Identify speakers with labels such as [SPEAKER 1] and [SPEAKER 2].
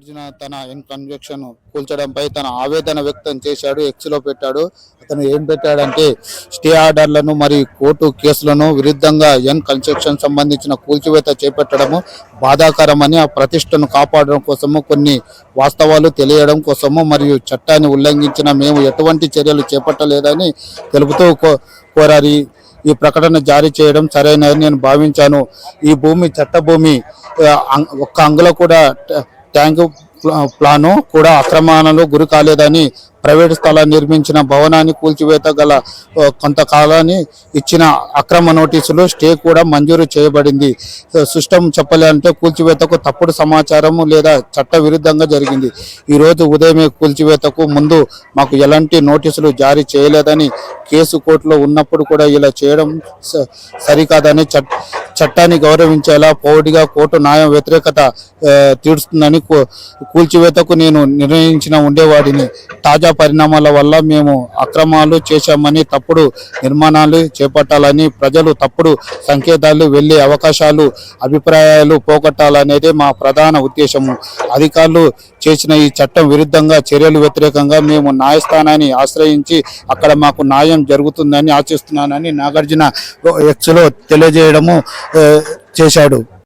[SPEAKER 1] మల్లికార్జున తన ఎన్ కన్వెక్షన్ కూల్చడంపై తన ఆవేదన వ్యక్తం చేశాడు ఎక్స్లో పెట్టాడు. అతను ఏం పెట్టాడంటే స్టే ఆర్డర్లను మరియు కోర్టు కేసులను విరుద్ధంగా ఎన్ కన్స్ట్రక్షన్ సంబంధించిన కూల్చివేత చేపట్టడము బాధాకరమని ఆ ప్రతిష్టను కాపాడడం కోసము కొన్ని వాస్తవాలు తెలియడం కోసము మరియు చట్టాన్ని ఉల్లంఘించిన మేము ఎటువంటి చర్యలు చేపట్టలేదని తెలుపుతూ కో- కోరారు. ఈ- ప్రకటన జారీ చేయడం సరైనదని నేను భావించాను. ఈ భూమి చట్టభూమి అం- ఒక్క అంగుల కూడా ట్యాంకు ప్లా- ప్లాను కూడా అక్రమాలకు గురి కాలేదని ప్రైవేట్ స్థలాన్ని నిర్మించిన భవనాన్ని కూల్చివేత గల కొంతకాలాన్ని ఇచ్చిన అక్రమ నోటీసులు స్టే కూడా మంజూరు చేయబడింది. సిస్టమ్ చెప్పాలంటే కూల్చివేతకు తప్పుడు సమాచారం లేదా చట్ట విరుద్ధంగా జరిగింది ఈరోజు ఉదయమే కూల్చివేతకు ముందు మాకు ఎలాంటి నోటీసులు జారీ చేయలేదని కేసు కోర్టులో ఉన్నప్పుడు కూడా ఇలా చేయడం స- సరికాదని చట్టాన్ని గౌరవించేలా పౌడిగా కోర్టు న్యాయ వ్యతిరేకత తీరుస్తుందని కూల్చివేతకు నేను నిర్ణయించిన ఉండేవాడిని. తాజా పరిణామాల వల్ల మేము అక్రమాలు చేశామని తప్పుడు నిర్మాణాలు చేపట్టాలని ప్రజలు తప్పుడు సంకేతాలు వెళ్ళే అవకాశాలు అభిప్రాయాలు పోగొట్టాలనేదే మా ప్రధాన ఉద్దేశము అధికారులు చేసిన ఈ చట్టం విరుద్ధంగా చర్యలు వ్యతిరేకంగా మేము న్యాయస్థానాన్ని ఆశ్రయించి అక్కడ మాకు న్యాయం జరుగుతుందని ఆశిస్తున్నానని నాగార్జున ఎక్స్లో తెలియజేయడము చేశాడు.